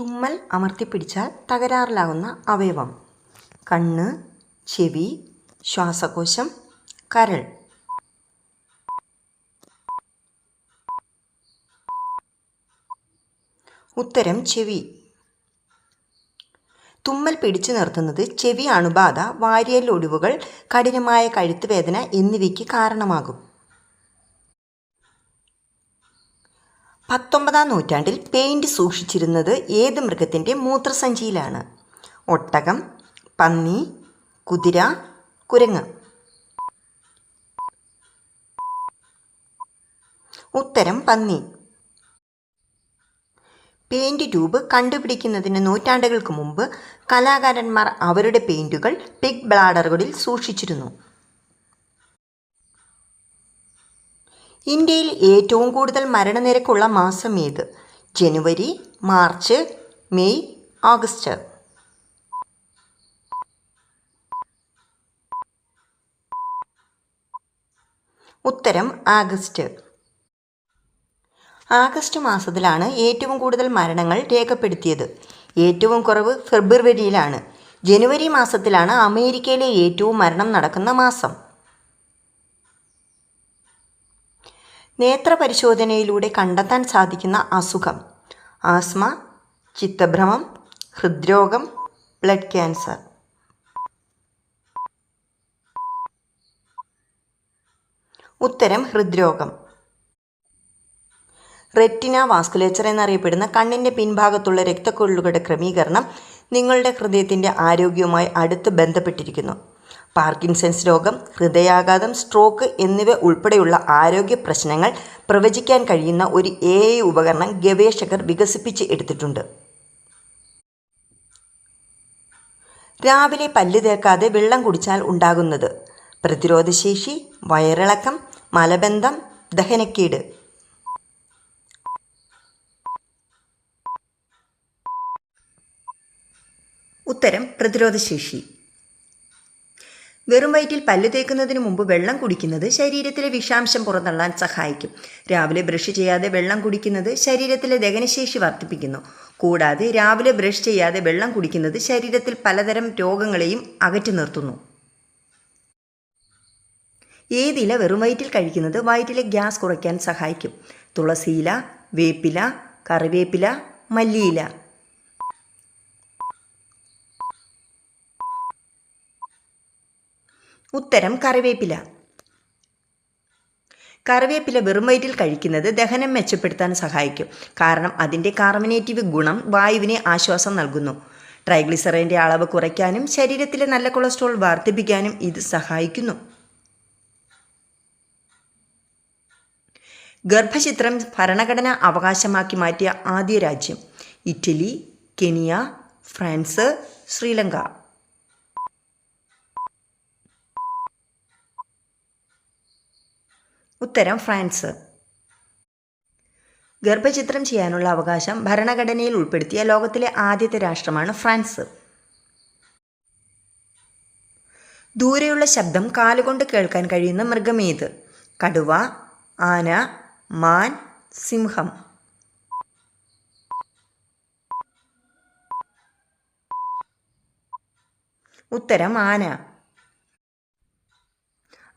തുമ്മൽ അമർത്തിപ്പിടിച്ചാൽ തകരാറിലാകുന്ന അവയവം. കണ്ണ് ചെവി ശ്വാസകോശം കരൾ. ഉത്തരം ചെവി. തുമ്മൽ പിടിച്ചു നിർത്തുന്നത് ചെവി അണുബാധ വാരിയൽ ഒടിവുകൾ കഠിനമായ കഴുത്തുവേദന എന്നിവയ്ക്ക് കാരണമാകും. പത്തൊമ്പതാം നൂറ്റാണ്ടിൽ പെയിന്റ് സൂക്ഷിച്ചിരുന്നത് ഏത് മൃഗത്തിന്റെ മൂത്രസഞ്ചിയിലാണ്? ഒട്ടകം പന്നി കുതിര കുരങ്ങ്. ഉത്തരം പന്നി. പെയിന്റ് ട്യൂബ് കണ്ടുപിടിക്കുന്നതിന് നൂറ്റാണ്ടുകൾക്ക് മുമ്പ് കലാകാരന്മാർ അവരുടെ പെയിന്റുകൾ പിഗ് ബ്ലാഡറുകളിൽ സൂക്ഷിച്ചിരുന്നു. ഇന്ത്യയിൽ ഏറ്റവും കൂടുതൽ മരണനിരക്കുള്ള മാസം ഏത്? ജനുവരി മാർച്ച് മെയ് ഓഗസ്റ്റ് ഉത്തരം ആഗസ്റ്റ്. ആഗസ്റ്റ് മാസത്തിലാണ് ഏറ്റവും കൂടുതൽ മരണങ്ങൾ രേഖപ്പെടുത്തിയത്. ഏറ്റവും കുറവ് ഫെബ്രുവരിയിലാണ്. ജനുവരി മാസത്തിലാണ് അമേരിക്കയിലെ ഏറ്റവും മരണം നടക്കുന്ന മാസം. നേത്രപരിശോധനയിലൂടെ കണ്ടെത്താൻ സാധിക്കുന്ന അസുഖം. ആസ്മ ചിത്തഭ്രമം ഹൃദ്രോഗം ബ്ലഡ് ക്യാൻസർ. ഉത്തരം ഹൃദ്രോഗം. റെറ്റിന വാസ്കുലേച്ചർ എന്നറിയപ്പെടുന്ന കണ്ണിന്റെ പിൻഭാഗത്തുള്ള രക്തക്കൊള്ളുകളുടെ ക്രമീകരണം നിങ്ങളുടെ ഹൃദയത്തിന്റെ ആരോഗ്യവുമായി അടുത്ത് ബന്ധപ്പെട്ടിരിക്കുന്നു. പാർക്കിൻസൺസ് രോഗം ഹൃദയാഘാതം സ്ട്രോക്ക് എന്നിവ ഉൾപ്പെടെയുള്ള ആരോഗ്യ പ്രശ്നങ്ങൾ പ്രവചിക്കാൻ കഴിയുന്ന ഒരു എ ഐ ഉപകരണം ഗവേഷകർ വികസിപ്പിച്ച് എടുത്തിട്ടുണ്ട്. രാവിലെ പല്ല് തേക്കാതെ വെള്ളം കുടിച്ചാൽ ഉണ്ടാകുന്നത്. പ്രതിരോധശേഷി വയറിളക്കം മലബന്ധം ദഹനക്കേട്. ഉത്തരം പ്രതിരോധശേഷി. വെറും വയറ്റിൽ പല്ല് തേക്കുന്നതിന് മുമ്പ് വെള്ളം കുടിക്കുന്നത് ശരീരത്തിലെ വിഷാംശം പുറന്തള്ളാൻ സഹായിക്കും. രാവിലെ ബ്രഷ് ചെയ്യാതെ വെള്ളം കുടിക്കുന്നത് ശരീരത്തിലെ ദഹനശേഷി വർദ്ധിപ്പിക്കുന്നു. കൂടാതെ രാവിലെ ബ്രഷ് ചെയ്യാതെ വെള്ളം കുടിക്കുന്നത് ശരീരത്തിൽ പലതരം രോഗങ്ങളെയും അകറ്റി നിർത്തുന്നു. ഏതില വെറും വയറ്റിൽ കഴിക്കുന്നത് വയറ്റിലെ ഗ്യാസ് കുറയ്ക്കാൻ സഹായിക്കും. തുളസിയില വേപ്പില കറിവേപ്പില മല്ലിയില. ഉത്തരം കറിവേപ്പില. വെറും വയറ്റിൽ കഴിക്കുന്നത് ദഹനം മെച്ചപ്പെടുത്താൻ സഹായിക്കും. കാരണം അതിന്റെ കാർമിനേറ്റീവ് ഗുണം വായുവിനെ ആശ്വാസം നൽകുന്നു. ട്രൈഗ്ലിസറിന്റെ അളവ് കുറയ്ക്കാനും ശരീരത്തിലെ നല്ല കൊളസ്ട്രോൾ വർദ്ധിപ്പിക്കാനും ഇത് സഹായിക്കുന്നു. ഗർഭചിത്രം ഭരണഘടന അവകാശമാക്കി മാറ്റിയ ആദ്യ രാജ്യം ഇറ്റലി കെനിയ ഫ്രാൻസ് ശ്രീലങ്ക. ഉത്തരം ഫ്രാൻസ്. ഗർഭചിത്രം ചെയ്യാനുള്ള അവകാശം ഭരണഘടനയിൽ ഉൾപ്പെടുത്തിയ ലോകത്തിലെ ആദ്യത്തെ രാഷ്ട്രമാണ് ഫ്രാൻസ്. ദൂരെയുള്ള ശബ്ദം കാലുകൊണ്ട് കേൾക്കാൻ കഴിയുന്ന മൃഗമേത് കടുവ ആന മാൻ സിംഹം. ഉത്തരം ആന.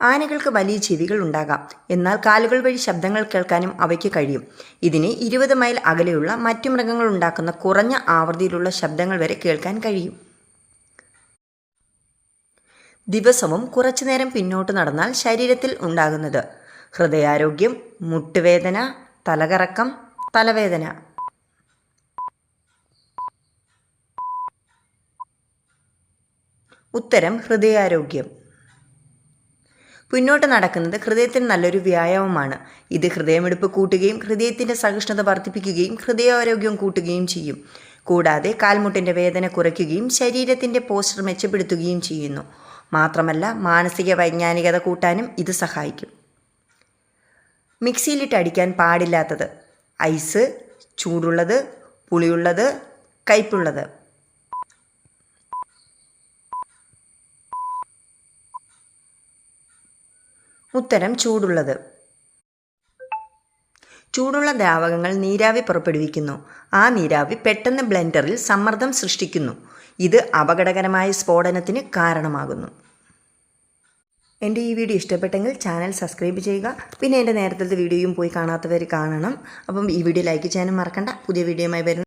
ആനകൾക്ക് വലിയ ചെവികൾ ഉണ്ടാകാം. എന്നാൽ കാലുകൾ വഴി ശബ്ദങ്ങൾ കേൾക്കാനും അവയ്ക്ക് കഴിയും. ഇതിന് ഇരുപത് മൈൽ അകലെയുള്ള മറ്റു മൃഗങ്ങൾ ഉണ്ടാക്കുന്ന കുറഞ്ഞ ആവൃത്തിയിലുള്ള ശബ്ദങ്ങൾ വരെ കേൾക്കാൻ കഴിയും. ദിവസവും കുറച്ചു നേരം പിന്നോട്ട് നടന്നാൽ ശരീരത്തിൽ ഉണ്ടാകുന്നത് ഹൃദയാരോഗ്യം മുട്ടുവേദന തലകറക്കം തലവേദന. ഉത്തരം ഹൃദയാരോഗ്യം. മുന്നോട്ട് നടക്കുന്നത് ഹൃദയത്തിന് നല്ലൊരു വ്യായാമമാണ്. ഇത് ഹൃദയമെടുപ്പ് കൂട്ടുകയും ഹൃദയത്തിന്റെ സഹിഷ്ണുത വർദ്ധിപ്പിക്കുകയും ഹൃദയാരോഗ്യം കൂട്ടുകയും ചെയ്യും. കൂടാതെ കാൽമുട്ടിന്റെ വേദന കുറയ്ക്കുകയും ശരീരത്തിന്റെ പോസ്റ്റർ മെച്ചപ്പെടുത്തുകയും ചെയ്യുന്നു. മാത്രമല്ല മാനസിക വൈജ്ഞാനികത കൂട്ടാനും ഇത് സഹായിക്കും. മിക്സിയിലിട്ട് അടിക്കാൻ പാടില്ലാത്തത്. ഐസ് ചൂടുള്ളത് പുളിയുള്ളത് കയ്പുള്ളത്. ഉത്തരം ചൂടുള്ളത്. ചൂടുള്ള ദ്രാവകങ്ങൾ നീരാവി പുറപ്പെടുവിക്കുന്നു. ആ നീരാവി പെട്ടെന്ന് ബ്ലെൻഡറിൽ സമ്മർദ്ദം സൃഷ്ടിക്കുന്നു. ഇത് അപകടകരമായ സ്ഫോടനത്തിന് കാരണമാകുന്നു. എന്റെ ഈ വീഡിയോ ഇഷ്ടപ്പെട്ടെങ്കിൽ ചാനൽ സബ്സ്ക്രൈബ് ചെയ്യുക. പിന്നെ എന്റെ നേരത്തെ വീഡിയോയും പോയി കാണാത്തവർ കാണണം. അപ്പം ഈ വീഡിയോ ലൈക്ക് ചെയ്യാനും മറക്കണ്ട. പുതിയ വീഡിയോയുമായി വരുന്നു